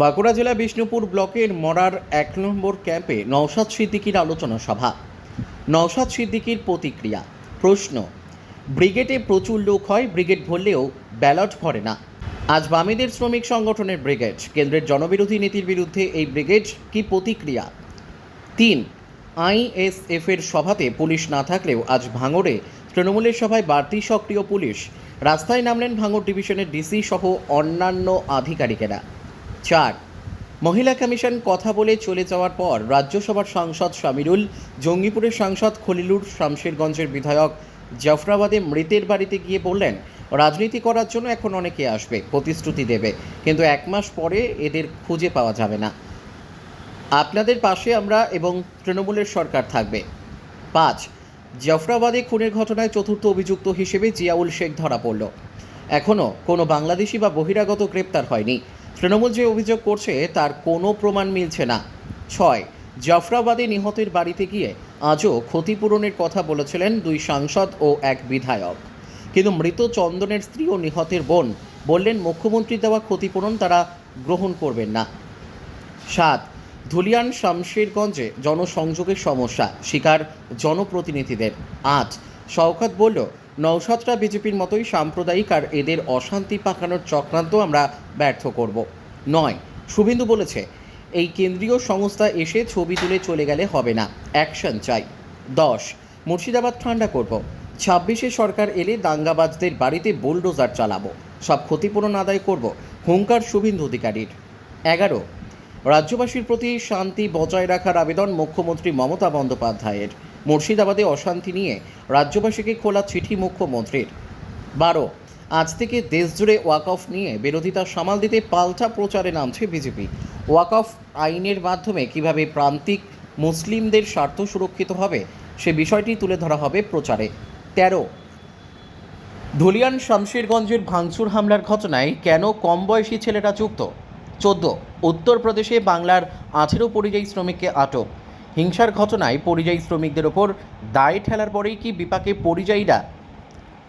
বাঁকুড়া জেলা বিষ্ণুপুর ব্লকের মরার এক নম্বর ক্যাম্পে নওশাদ সিদ্দিকির আলোচনা সভা। নওশাদ সিদ্দিকির প্রতিক্রিয়া, প্রশ্ন, ব্রিগেডে প্রচুর লোক হয়, ব্রিগেড ভরলেও ব্যালট ভরে না। আজ বামেদের শ্রমিক সংগঠনের ব্রিগেড, কেন্দ্রের জনবিরোধী নীতির বিরুদ্ধে এই ব্রিগেড কি প্রতিক্রিয়া? তিন আইএসএফ এর সভাতে পুলিশ না থাকলেও আজ ভাঙড়ে তৃণমূলের সভায় বাড়তি সক্রিয় পুলিশ। রাস্তায় নামলেন ভাঙড় ডিভিশনের ডিসি সহ অন্যান্য আধিকারিকেরা। চার। মহিলা কমিশন কথা বলে চলে যাওয়ার পর রাজ্যসভার সাংসদ শামিরুল জঙ্গিপুরের সাংসদ খলিলুর শামশেরগঞ্জের বিধায়ক জাফরাবাদে মৃতের বাড়িতে গিয়ে বললেন, রাজনীতি করার জন্য এখন অনেকে আসবে, প্রতিশ্রুতি দেবে, কিন্তু এক মাস পরে এদের খুঁজে পাওয়া যাবে না। আপনাদের পাশে আমরা এবং তৃণমূলের সরকার থাকবে। পাঁচ। জাফরাবাদে খুনের ঘটনায় চতুর্থ অভিযুক্ত হিসেবে জিয়াউল শেখ ধরা পড়ল। এখনও কোনো বাংলাদেশি বা বহিরাগত গ্রেপ্তার হয়নি। তৃণমূল যে অভিযোগ করছে, তার কোনো প্রমাণ মিলছে না। ছয়, জাফরাবাদে নিহতের বাড়িতে গিয়ে আজও ক্ষতিপূরণের কথা বলেছিলেন দুই সাংসদ ও এক বিধায়ক। কিন্তু মৃত চন্দনের স্ত্রী ও নিহতের বোন বললেন, মুখ্যমন্ত্রী দেওয়া ক্ষতিপূরণ তারা গ্রহণ করবেন না। সাত, ধুলিয়ান শামশেরগঞ্জে জনসংযোগের সমস্যা, শিকার জনপ্রতিনিধিদের। আট, শওকত বলল নৌসাদরা বিজেপির মতোই সাম্প্রদায়িক আর এদের অশান্তি পাকানোর চক্রান্ত আমরা ব্যর্থ করব। নয়, শুভেন্দু বলেছে, এই কেন্দ্রীয় সংস্থা এসে ছবি তুলে চলে গেলে হবে না। অ্যাকশন চাই। দশ, মুর্শিদাবাদ ঠান্ডা করব। ছাব্বিশে সরকার এলে দাঙ্গাবাজদের বাড়িতে বুলডোজার চালাবো। সব ক্ষতিপূরণ আদায় করব হুঙ্কার শুভেন্দু অধিকারীর। এগারো, রাজ্যবাসীর প্রতি শান্তি বজায় রাখার আবেদন মুখ্যমন্ত্রী মমতা বন্দ্যোপাধ্যায়ের। মুর্শিদাবাদে অশান্তি নিয়ে রাজ্যবাসীকে খোলা চিঠি মুখ্যমন্ত্রীর। বারো, আজ থেকে দেশজুড়ে ওয়াকফ নিয়ে বিরোধিতা সামাল দিতে পাল্টা প্রচারে নামছে বিজেপি। ওয়াকফ আইনের মাধ্যমে কীভাবে প্রান্তিক মুসলিমদের স্বার্থ সুরক্ষিত হবে সে বিষয়টি তুলে ধরা হবে প্রচারে। তেরো, ধুলিয়ান শামশেরগঞ্জের ভাঙচুর হামলার ঘটনায় কেন কম বয়সী ছেলেরা যুক্ত? চোদ্দ, উত্তরপ্রদেশে বাংলার আঠেরো পরিযায়ী শ্রমিককে আটক। হিংসার ঘটনায় পরিযায়ী শ্রমিকদের ওপর দায় ঠেলার পরেই কি বিপাকে পরিযায়ীরা?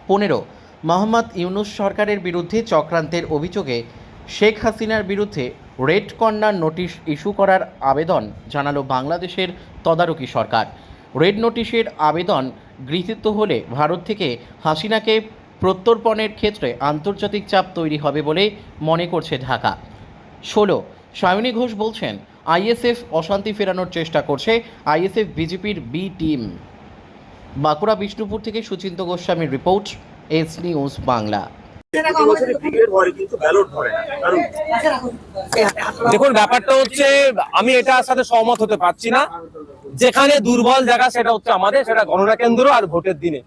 পনেরো, মোহাম্মদ ইউনুস সরকারের বিরুদ্ধে চক্রান্তের অভিযোগে শেখ হাসিনার বিরুদ্ধে রেড কর্নার নোটিশ ইস্যু করার আবেদন জানালো বাংলাদেশের তদারকি সরকার। রেড নোটিশের আবেদন গৃহীত হলে ভারত থেকে হাসিনাকে প্রত্যর্পণের ক্ষেত্রে আন্তর্জাতিক চাপ তৈরি হবে বলে মনে করছে ঢাকা। ষোলো, সায়নী ঘোষ বলছেন আইএসএফ অশান্তি ফেরানোর চেষ্টা করছে আইএসএফ বিজেপির বি টিম। বাঁকুড়া, বিষ্ণুপুর থেকে সুচিন্ত গোস্বামীর রিপোর্ট, এস নিউজ বাংলা। দেখুন, ব্যাপারটা হচ্ছে, আমি এটার সাথে সহমত হতে পারছি না। যেখানে দুর্বল জায়গা, সেটা হচ্ছে আমাদের, সেটা গণনা কেন্দ্র আর ভোটের দিনে।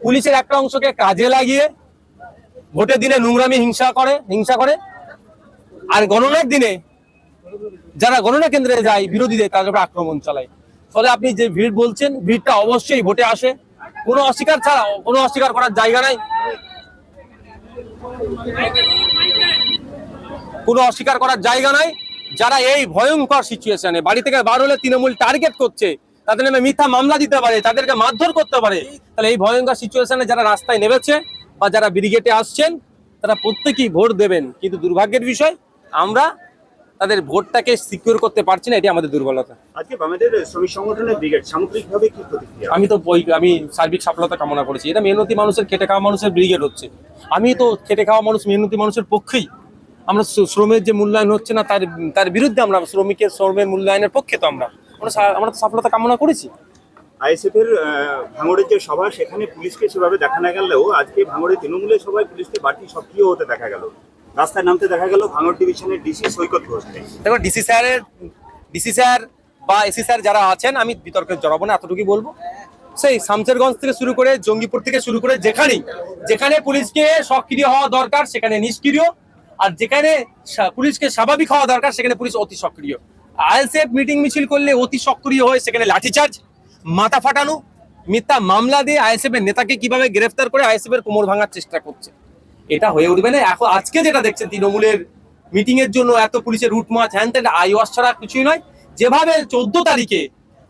পুলিশের একটা অংশকে কাজে লাগিয়ে ভোটের দিনে নোংরামি হিংসা করে হিংসা করে। আর গণনার দিনে যারা গণনা কেন্দ্রে যায় বিরোধীদের তাদের উপর আক্রমণ চালায়। ফলে আপনি যে ভিড় বলছেন, ভিড়টা অবশ্যই ভোটে আসে। কোনো অস্বীকার ছাড়া, কোনো অস্বীকার করার জায়গা নাই। কোনো অস্বীকার করার জায়গা নাই। যারা এই ভয়ঙ্কর সিচুয়েশনে বাড়ি থেকে বার হলে তৃণমূল টার্গেট করছে, তাদের নামে মিথ্যা মামলা দিতে পারে, তাদেরকে মারধর করতে পারে, তাহলে এই ভয়ঙ্কর সিচুয়েশনে যারা রাস্তায় নেমেছে বা যারা ব্রিগেডে আসছেন, তারা প্রত্যেকেই ভোট দেবেন। কিন্তু দুর্ভাগ্যের বিষয়, আমরা তাদের ভোটটাকে সিকিউর করতে পারছি না এটি আমাদের দুর্বলতা। আজকে শ্রমিক সংগঠনের ব্রিগেড সামগ্রিকভাবে কি প্রতিক্রিয়া? আমি তো আমি সার্বিক সফলতা কামনা করেছি। এটা মেহনতি মানুষের খেটে খাওয়া মানুষের ব্রিগেড হচ্ছে। আমি তো খেটে খাওয়া মানুষ মেহনতি মানুষের পক্ষেই। আমরা শ্র- শ্রমের যে মূল্যায়ন হচ্ছে না তার তার বিরুদ্ধে আমরা শ্রমিকের শ্রমের মূল্যায়নের পক্ষে তো আমরা। আমরা তো সফলতা কামনা করেছি। আইএসএফ এর ভাঙড়ের যে সভা সেখানে পুলিশকে সেভাবে দেখা না গেলেও আজকে ভাঙড়ের তৃণমূলের সভায় পুলিশকে বাড়তি সক্রিয় হতে দেখা গেল। রাস্তায় নামতে দেখা গেল ভাঙড় ডিভিশনের ডিসি সৈকত ঘোষকে দেখুন, ডিসি স্যারের, ডিসি স্যার বা এসি স্যার যারা আছেন, আমি বিতর্কে জড়াবো না, এতটুকুই বলব। সেই শামসেরগঞ্জ থেকে শুরু করে জঙ্গিপুর থেকে শুরু করে যেখানেই, যেখানে পুলিশকে সক্রিয় হওয়া দরকার, সেখানে নিষ্ক্রিয়, আর যেখানে পুলিশকে স্বাভাবিক হওয়া দরকার, সেখানে পুলিশ অতি সক্রিয়। আইএসএফ মিটিং মিছিল করলে অতি সক্রিয় হয়ে সেখানে লাঠিচার্জ, মাথা ফাটানো, মিথ্যা মামলা দিয়ে আইএসএফ এর নেতাকে কীভাবে গ্রেফতার করে আইএসএফ এর কোমর ভাঙার চেষ্টা করছে। এটা হয়ে উঠবে না। এখন আজকে যেটা দেখছেন তৃণমূলের মিটিং এর জন্য এত পুলিশের রুট মার্চ হ্যান ত্যান আইওয়াস ছাড়া কিছুই নয়। যেভাবে চোদ্দ তারিখে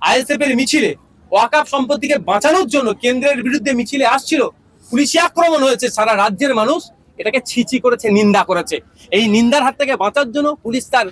আইএসএফ এর মিছিলে ওয়াকাপ সম্পত্তিকে বাঁচানোর জন্য কেন্দ্রের বিরুদ্ধে মিছিলে আসছিল, পুলিশি আক্রমণ হয়েছে সারা রাজ্যের মানুষ। এটাকে ছিচি করেছে, নিন্দা করেছে। এই নিন্দার হাত থেকে বাঁচার জন্য পুলিশ তার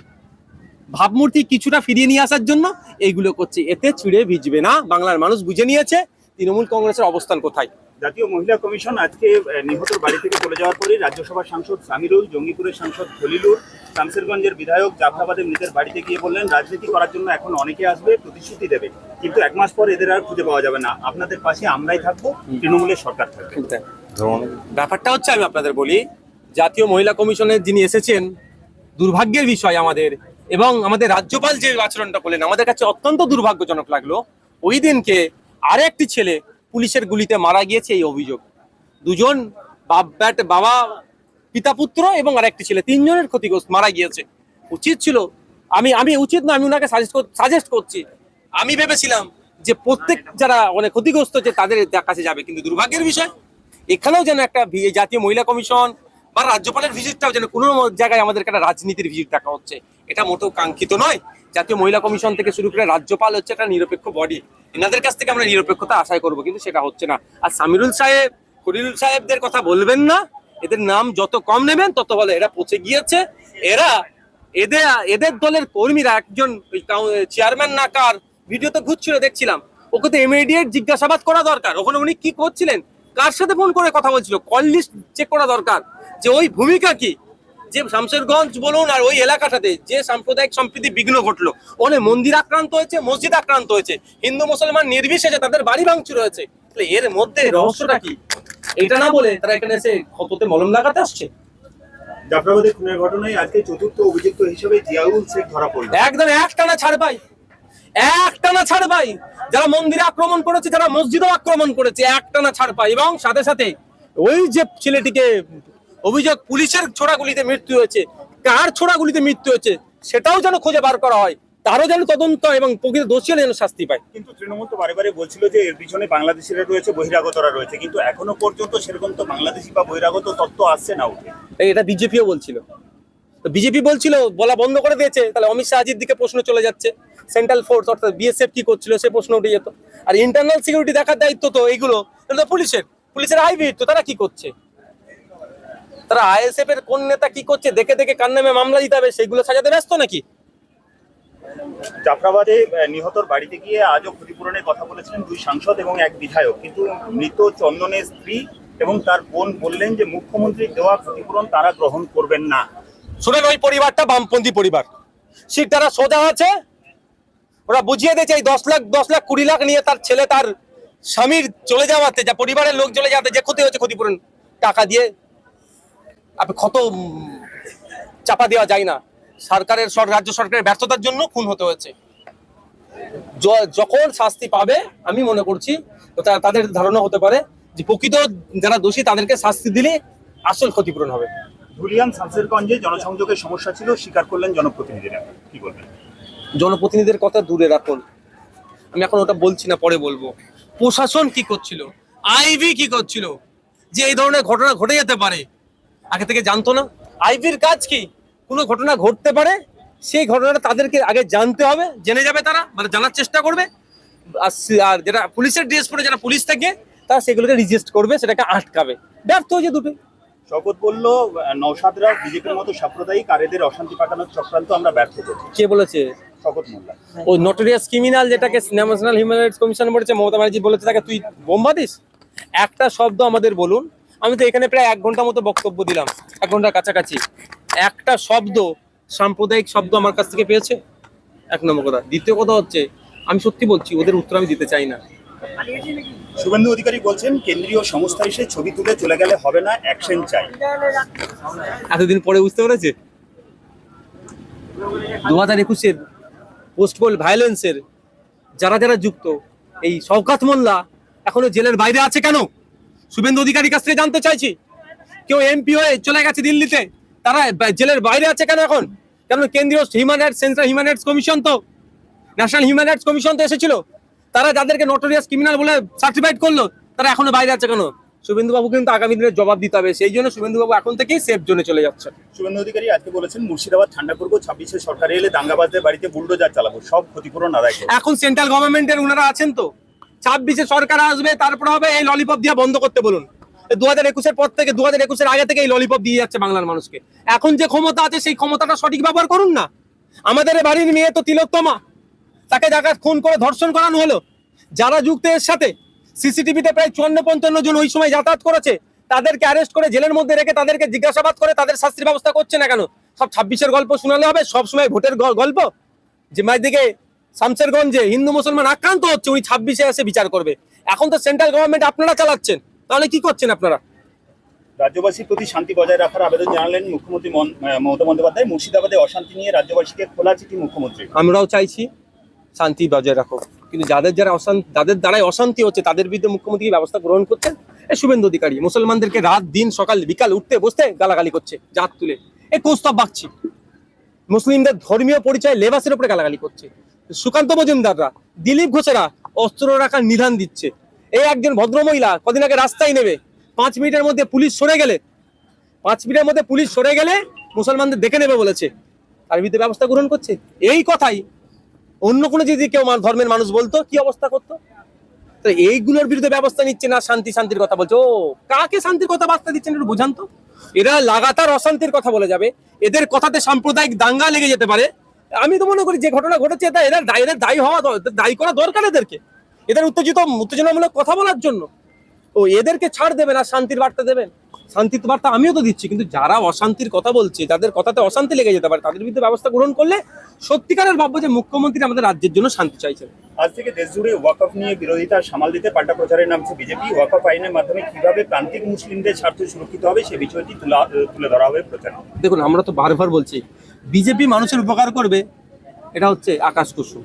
ভাবমূর্তি কিছুটা ফিরিয়ে নিয়ে আসার জন্য এইগুলো করছে। এতে চিড়ে ভিজবে না। বাংলার মানুষ বুঝে নিয়েছে। তৃণমূল কংগ্রেসের অবস্থান কোথায়? জাতীয় মহিলা কমিশন আজকে নিহতর বাড়ি থেকে চলে যাওয়ার পরে রাজ্যসভার সাংসদ সামিরুল, জঙ্গিপুরের সাংসদ খলিলুর শামসেরগঞ্জের বিধায়ক জাফরাবাদের মৃতের বাড়িতে গিয়ে বললেন, রাজনীতি করার জন্য এখন অনেকে আসবে, প্রতিশ্রুতি দেবে। কিন্তু এক মাস পর এদের আর খুঁজে পাওয়া যাবে না। আপনাদের পাশে আমরাই থাকব, তৃণমূলের সরকার থাকবে। ব্যাপারটা হচ্ছে আমি আপনাদের বলি, জাতীয় মহিলা কমিশনের যিনি এসেছেন, দুর্ভাগ্যের বিষয় আমাদের এবং আমাদের রাজ্যপাল যে আচরণটা করলেন, আমাদের কাছে অত্যন্ত দুর্ভাগ্যজনক লাগল। ওই দিনকে আরেকটি ছেলে পুলিশের গুলিতে মারা গিয়েছে এই অভিযোগ। দুজন ব্যাট বাবা, পিতা পুত্র এবং আরেকটি ছেলে। তিনজনের ক্ষতিগ্রস্ত, মারা গিয়েছে। উচিত ছিল, আমি আমি উচিত না আমি ওনাকে সাজেস্ট সাজেস্ট করছি। আমি ভেবেছিলাম যে প্রত্যেক যারা মানে ক্ষতিগ্রস্ত যে তাদের কাছে যাবে। কিন্তু দুর্ভাগ্যের বিষয়, এখানেও যেন একটা জাতীয় মহিলা কমিশন বা রাজ্যপালের ভিজিটটাও যেন কোনো জায়গায় আমাদের একটা রাজনীতির ভিজিট দেখা হচ্ছে, এটা মোটেও কাঙ্ক্ষিত নয়। জাতীয় মহিলা কমিশন থেকে শুরু করে রাজ্যপাল হচ্ছে একটা নিরপেক্ষ বডি এনাদের কাছ থেকে আমরা নিরপেক্ষতা আশাই করব, কিন্তু সেটা হচ্ছে না। আর সামিরুল সাহেব, খলিলুল সাহেবদের কথা বলবেন না। এদের নাম যত কম নেবেন, তত ভালো। এরা পচে গিয়েছে। এরা, এদের এদের দলের কর্মীরা একজন চেয়ারম্যান না কার ভিডিও তো ঘুরছিল, দেখছিলাম। ওকে তো ইমিডিয়েট জিজ্ঞাসাবাদ করা দরকার। ওখানে উনি কি করছিলেন? কার সাথে ফোন করে কথা বলছিল? কল লিস্ট চেক করা দরকার। যে ওই ভূমিকা কি? যে শামশেরগঞ্জ বলুন আর ওই এলাকাটাতে যে সাম্প্রদায়িক সম্প্রীতি বিঘ্ন ঘটলো অনেক মন্দির আক্রান্ত হয়েছে মসজিদ আক্রান্ত হয়েছে হিন্দু মুসলমান নির্বিশেষে তাদের বাড়ি ভাঙচুর হয়েছে। এর মধ্যে রহস্যটা কি? এটা না বলে তারা এখানে এসে ক্ষততে মলম লাগাতে আসছে? জাফরাবাদের খুনের ঘটনায় আজকে চতুর্থ অভিযুক্ত হিসেবে জিয়াউল শেখ ধরা পড়ল। একদম একটানা ছাড় পাই একটানা ছাড় পাই যারা মন্দিরে আক্রমণ করেছে যারা মসজিদও আক্রমণ করেছে একটানা ছাড় পাই এবং সাথে সাথে ওই যে ছেলেটিকে অভিযোগ পুলিশের ছোড়াগুলিতে মৃত্যু হয়েছে। কার ছোড়াগুলিতে মৃত্যু হয়েছে সেটাও যেন খুঁজে বার করা হয় তারও যেন তদন্ত এবং প্রকৃত দোষী হলে যেন শাস্তি পায়। কিন্তু তৃণমূল তো বারে বারে বলছিল যে এর পিছনে বাংলাদেশিরা রয়েছে বহিরাগতরা রয়েছে কিন্তু এখনও পর্যন্ত সেরকম তো বাংলাদেশি বা বহিরাগত তত্ত্ব আসছে না উঠে এটা বিজেপিও বলছিল। তো বিজেপি বলছিল বলা বন্ধ করে দিয়েছে তাহলে অমিত শাহজির দিকে প্রশ্ন চলে যাচ্ছে। সেন্ট্রাল ফোর্স অর্থাৎ বিএসএফ কি করছিল সে প্রশ্ন উঠে যেত। আর ইন্টারনাল সিকিউরিটি দেখার দায়িত্ব তো এইগুলো এগুলো তো পুলিশের। পুলিশের হাইব্রিড তো তারা কি করছে? তারা আইএসএফ এর কোন নেতা কি করছে দেখে দেখে কার নামে মামলা দিতে হবে সেগুলো সাজাতে ব্যস্ত নাকি? জাফরাবাদে নিহতর বাড়িতে গিয়ে আজও ক্ষতিপূরণের কথা বলেছিলেন দুই সাংসদ এবং এক বিধায়ক। কিন্তু মৃত চন্দনের স্ত্রী এবং তার বোন বললেন যে মুখ্যমন্ত্রীর দেওয়া ক্ষতিপূরণ তারা গ্রহণ করবেন না। শুনেন ওই পরিবারটা বামপন্থী পরিবার। সিট তারা সোজা আছে ওরা বুঝিয়ে দিয়েছে এই দশ লাখ দশ লাখ কুড়ি লাখ নিয়ে তার ছেলে তার স্বামীর চলে যাওয়াতে যা পরিবারের লোক চলে যাওয়াতে যে ক্ষতি হচ্ছে ক্ষতিপূরণ টাকা দিয়ে আপনি ক্ষত চাপা দেওয়া যায় না। সরকারের রাজ্য সরকারের ব্যর্থতার জন্য খুন হতে হয়েছে। যখন শাস্তি পাবে আমি মনে করছি তা- তাদের ধারণা হতে পারে যে প্রকৃত যারা দোষী তাদেরকে শাস্তি দিলে আসল ক্ষতিপূরণ হবে। ধুলিয়ান শামসেরগঞ্জে জনসংযোগের সমস্যা ছিল স্বীকার করলেন জনপ্রতিনিধিরা। কি বলবেন? জনপ্রতিনিধিদের কথা দূরে রাখুন। আমি এখন ওটা বলছি না পরে বলব। প্রশাসন কি করছিল? আইভি কি করছিল? যে এই ধরনের ঘটনা ঘটে যেতে পারে আগে থেকে জানতো না। আইভির কাজ কি? কোনো ঘটনা ঘটতে পারে সেই ঘটনাটা তাদেরকে আগে জানতে হবে জেনে যাবে তারা মানে জানার চেষ্টা করবে। আর যেটা পুলিশের ড্রেস পরে যারা পুলিশ থাকে তারা সেগুলোকে রিজিস্ট করবে সেটাকে আটকাবে। ব্যর্থ হয়েছে দুটো। শপথ বলল নৌসাদরা বিজেপির মতো সাম্প্রদায়িক আর এদের অশান্তি পাঠানোর চক্রান্ত আমরা ব্যর্থ করছি। কে বলেছে? শপথ মোল্লা। ওই নটোরিয়াস ক্রিমিনাল যেটাকে ন্যাশনাল হিউম্যান রাইটস কমিশন বলেছে মমতা ব্যানার্জি বলেছে তাকে তুই বোম্বা দিস? একটা শব্দ আমাদের বলুন। আমি তো এখানে প্রায় এক ঘণ্টা মতো বক্তব্য দিলাম এক ঘণ্টার কাছাকাছি। একটা শব্দ সাম্প্রদায়িক শব্দ আমার কাছ থেকে পেয়েছে? এক নম্বর কথা। দ্বিতীয় কথা হচ্ছে আমি সত্যি বলছি ওদের উত্তর আমি দিতে চাই না। শুভেন্দু অধিকারী বলছেন কেন্দ্রীয় সংস্থা এসে ছবি তুলে চলে গেলে হবে না অ্যাকশন চাই। এতদিন পরে বুঝতে পেরেছে? দু হাজার একুশের পোস্টপোল ভায়োলেন্সের যারা যারা যুক্ত এই শওকাত মোল্লা এখনও জেলের বাইরে আছে কেন? শুভেন্দু অধিকারীর কাছ থেকে জানতে চাইছি কেউ এমপি হয়ে চলে গেছে দিল্লিতে তারা জেলের বাইরে আছে কেন এখন? কেন কেন্দ্রীয় human rights central human rights commission তো ন্যাশনাল হিউম্যান রাইটস কমিশন তো এসেছিল তারা যাদেরকে নোটোরিয়াস ক্রিমিনাল বলে সার্টিফাইড করল তারা এখনও বাইরে আছে কেন? শুভেন্দু বাবু কিন্তু আগামী দিনে জবাব দিতে হবে সেই জন্য শুভেন্দু বাবু এখন থেকেই সেফ জোনে চলে যাচ্ছে শুভেন্দু অধিকারী আজকে বলেছেন মুর্শিদাবাদ ঠান্ডা করব ছাব্বিশে সরকারে এলে দাঙ্গাবাজদের বাড়িতে বুলডোজার চালাবো সব ক্ষতিপূরণ আদায় এখন সেন্ট্রাল গভর্নমেন্টের ওনারা আছেন তো? ছাব্বিশে সরকার আসবে, তারপর হবে এই ললিপপ দিয়ে বন্ধ করতে বলুন। দু হাজার একুশের পর থেকে দু হাজার একুশের আগে থেকে এই ললিপপ দিয়ে যাচ্ছে বাংলার মানুষকে। এখন যে ক্ষমতা আছে, সেই ক্ষমতাটা সঠিক ব্যবহার করুন না। আমাদের বাড়ির মেয়ে তো তিলোত্তমা। তাকে জায়গা খুন করে ধর্ষণ করানো হলো, যারা যুক্ত এর সাথে, সিসিটিভিতে প্রায় চুয়ান্ন পঞ্চান্ন জন ওই সময় যাতায়াত করেছে, তাদেরকে অ্যারেস্ট করে জেলের মধ্যে রেখে তাদেরকে জিজ্ঞাসাবাদ করে তাদের শাস্তির ব্যবস্থা করছে না কেন? সব ছাব্বিশের গল্প শোনালে হবে, সব সময় ভোটের গল্প? যে মাইদিকে শামসেরগঞ্জে হিন্দু মুসলমান আক্রান্ত হচ্ছে উনি ছাব্বিশে এসে বিচার করবে। এখন তো সেন্ট্রাল গভর্নমেন্ট আপনারা চালাচ্ছেন। তাহলে কি করছেন আপনারা? রাজ্যবাসীর প্রতি শান্তি বজায় রাখার আবেদন জানালেন মুখ্যমন্ত্রী মমতা বন্দ্যোপাধ্যায়। মুর্শিদাবাদে অশান্তি নিয়ে রাজ্যবাসীকে খোলা চিঠি মুখ্যমন্ত্রী। আমরাও চাইছি শান্তি বজায় রাখো কিন্তু যাদের যারা অশান্তি যাদের দ্বারাই অশান্তি হচ্ছে তাদের বিরুদ্ধে মুখ্যমন্ত্রী ব্যবস্থা গ্রহণ করছেন? এ শুভেন্দু অধিকারী মুসলমানদেরকে রাত দিন সকাল বিকাল উঠতে বসতে গালাগালি করছে জাত তুলে। এ কোস্তব বাগছি মুসলিমদের ধর্মীয় পরিচয় লেবাসের উপরে গালাগালি করছে। সুকান্ত মজুমদাররা, দিলীপ ঘোষেরা অস্ত্র রাখার নিধান দিচ্ছে। এই একজন ভদ্রমহিলা কদিন আগে রাস্তায় নেবে পাঁচ মিনিটের মধ্যে পুলিশ সরে গেলে, পাঁচ মিনিটের মধ্যে পুলিশ সরে গেলে মুসলমানদের দেখে নেবে বলেছে। তার বিরুদ্ধে ব্যবস্থা গ্রহণ করছে। এই কথাই অন্য কোনো যদি কেউ ধর্মের মানুষ বলতো, কি অবস্থা করতো? তো এইগুলোর বিরুদ্ধে ব্যবস্থা নিচ্ছে না, শান্তি শান্তির কথা বলছে। ও, কাকে শান্তির কথা বার্তা দিচ্ছেন একটু বোঝান তো। এরা লাগাতার অশান্তির কথা বলে যাবে। এদের কথাতে সাম্প্রদায়িক দাঙ্গা লেগে যেতে পারে। আমি তো মনে করি যে ঘটনা ঘটেছে এটা এদের দায়ী এদের দায়ী হওয়া দায়ী করা দরকার এদেরকে। এদের উত্তেজিত উত্তেজনামূলক কথা বলার জন্য। ও এদেরকে ছাড় দেবেন আর শান্তির বার্তা দেবেন শান্তির বার্তা আমিও তো দিচ্ছি কিন্তু যারা অশান্তির কথা বলছে যাদের কথাতে অশান্তি লেগে যেতে পারে। তাদের বিরুদ্ধে ব্যবস্থা গ্রহণ করলে সত্যিকারের ভাববো যে মুখ্যমন্ত্রী আমাদের রাজ্যের জন্য শান্তি চাইছেন। আজ থেকে দেশ জুড়ে ওয়াকফ নিয়ে বিরোধিতা সামাল দিতে পাল্টা প্রচারে নামছে বিজেপি। ওয়াকফ আইনের মাধ্যমে কীভাবে প্রান্তিক মুসলিমদের স্বার্থ সুরক্ষিত হবে সে বিষয়টি তুলা- তুলে ধরা হবে প্রচারে। দেখুন আমরা তো বারবার বলছি বিজেপি মানুষের উপকার করবে এটা হচ্ছে আকাশ কুসুম।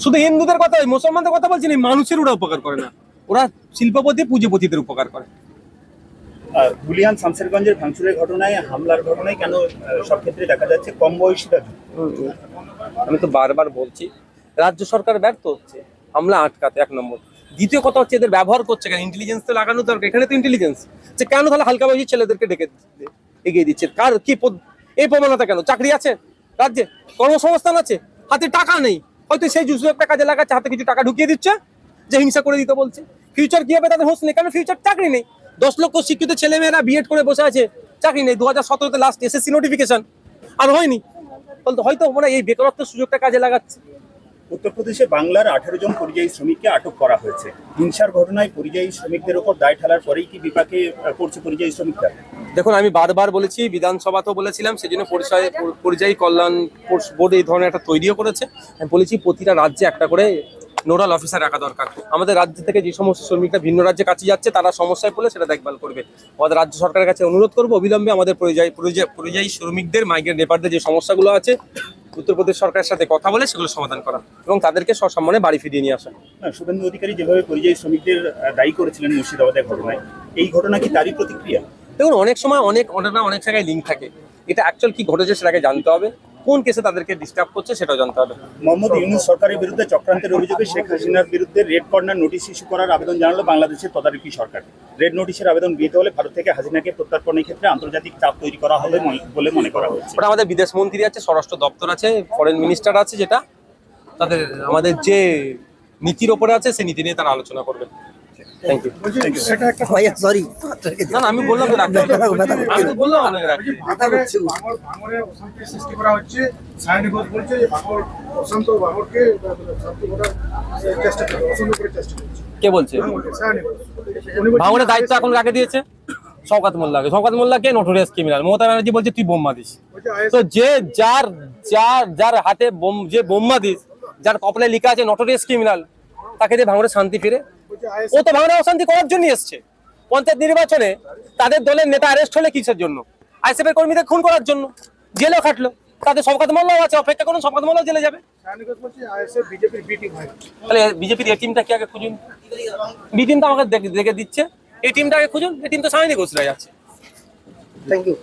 শুধু হিন্দুদের কথা মুসলমানদের কথা বলছি না মানুষের ওরা উপকার করে না। ওরা শিল্পপতি পুঁজিপতিদের উপকার করে। আহ, ধুলিয়ান শামসেরগঞ্জের ভাঙচুরের ঘটনায় হামলার ঘটনায় কেন সব ক্ষেত্রে দেখা যাচ্ছে কম বয়সীরা আমি তো বারবার বলছি রাজ্য সরকার ব্যর্থ হচ্ছে। হামলা আটকাতে এক নম্বর। দ্বিতীয় কথা হচ্ছে এদের ব্যবহার করছে কেন? ইন্টেলিজেন্স তো লাগানো দরকার এখানে তো ইন্টেলিজেন্স যে কেন তাহলে হালকা বয়সী ছেলেদেরকে ডেকে এগিয়ে দিচ্ছে? কার কি এই প্রবণতা কেন? চাকরি আছে? রাজ্যে? কর্মসংস্থান আছে? হাতে টাকা নেই। হয়তো সেই সুযোগটা কাজে লাগাচ্ছে, হাতে কিছু টাকা ঢুকিয়ে দিচ্ছে, যে হিংসা করে দিতে বলছে। ফিউচার কি হবে তাদের হোস নেই, কারণ ফিউচার চাকরি নেই। দশ লক্ষ শিক্ষিত ছেলেমেয়েরা বিএড করে বসে আছে, চাকরি নেই। দু হাজার সতেরোতে লাস্ট এসএসসি নোটিফিকেশন আর হয়নি। বলতো হয়তো মানে এই বেকারত্বের সুযোগটা কাজে লাগাচ্ছে। উত্তরপ্রদেশে বাংলার আঠারো জন পরিযায়ী শ্রমিককে আটক করা হয়েছে। হিংসার ঘটনায় পরিযায়ী শ্রমিকদের ওপর দায় ঠেলার পরেই কি বিপাকে পড়ছে পরিযায়ী শ্রমিকরা? দেখুন, আমি বারবার বলেছি বিধানসভাতেও বলেছিলাম, সেজন্য পরিচয়, পরিযায়ী কল্যাণ বোর্ড এই ধরনের একটা তৈরিও করেছে। আমি বলেছি, প্রতিটা রাজ্যে একটা করে নোডাল অফিসার রাখা দরকার। আমাদের রাজ্য থেকে যে সমস্ত শ্রমিকরা ভিন্ন রাজ্যে কাছে যাচ্ছে, তারা সমস্যায় পড়লে সেটা দেখভাল করবে। আমাদের রাজ্য সরকারের কাছে অনুরোধ করব, অবিলম্বে আমাদের পরিযায়ী, পরিযায়ী- শ্রমিকদের, মাইগ্রেন্ট লেবারদের যে সমস্যাগুলো আছে, উত্তরপ্রদেশ সরকারের সাথে কথা বলে সেগুলো সমাধান করা এবং তাদেরকে সসম্মানে বাড়ি ফিরিয়ে নিয়ে আসা। শুভেন্দু অধিকারী যেভাবে পরিযায়ী শ্রমিকদের দায়ী করেছিলেন মুর্শিদাবাদের ঘটনায়, এই ঘটনা কি তারই প্রতিক্রিয়া? দেখুন অনেক সময় অনেক ঘটনা অনেক জায়গায় লিঙ্ক থাকে। এটা অ্যাকচুয়াল কি ঘটেছে সেটাকে জানতে হবে। কোন কেসে তাদেরকে ডিস্টার্ব করছে সেটাও জানতে হবে। মোহাম্মদ ইউনুস সরকারের বিরুদ্ধে চক্রান্তের অভিযোগে শেখ হাসিনার বিরুদ্ধে রেড কর্নার নোটিশ ইস্যু করার আবেদন জানালো বাংলাদেশের তদারকি সরকার। রেড নোটিশের আবেদন গৃহীত হলে ভারত থেকে হাসিনাকে প্রত্যার্পণের ক্ষেত্রে আন্তর্জাতিক চাপ তৈরি করা হবে বলে মনে করা হচ্ছে ওটা আমাদের বিদেশ মন্ত্রী আছে স্বরাষ্ট্র দপ্তর আছে ফরেন মিনিস্টার আছে যেটা। তাদের আমাদের যে নীতির ওপরে আছে সেই নীতি নিয়ে তারা আলোচনা করবে। থ্যাংক ইউ ভাইয়া সরি না না আমি বললাম তো রাখতে আমি তো বললাম আপনাকে রাখতে ভাঙরে ভাঙরে অশান্তি সৃষ্টি করা হচ্ছে। সায়নী ঘোষ বলছে যে ভাঙর অশান্ত ভাঙরকে শান্তি করার চেষ্টা করছে অশান্ত করে চেষ্টা করছে। কে বলছে? ভাঙনের দায়িত্ব এখন কাকে দিয়েছে? শওকাত মোল্লাকে। শওকাত মোল্লাকে নোটোরিয়াস ক্রিমিনাল মমতা ব্যানার্জি বলছে তুই বোম্মা দিস তো যে যার যার যার হাতে বোম যে বোম্মা দিস যার কপালে লেখা আছে নোটোরিয়াস ক্রিমিনাল তাকে দিয়ে ভাঙড়ে শান্তি ফিরে ও তো ভাঙড়ে অশান্তি করার জন্য এসছে। পঞ্চায়েত নির্বাচনে তাদের দলের নেতা অ্যারেস্ট হলে কিসের জন্য? আইসিএফের কর্মীদের খুন করার জন্য। জেলেও খাটলো। তাদের শওকাত মোল্লাও আছে। অপেক্ষা করুন শওকাত মোল্লাও জেলে যাবে। টিম তাহলে বিজেপির এই টিমটা কি আগে খুঁজুন? বি টিমটা আমাকে দেখে দেখে দিচ্ছে। এই টিমটা আগে খুঁজুন। এই টিম তো সামনে ঘোষরাই আছে। Thank you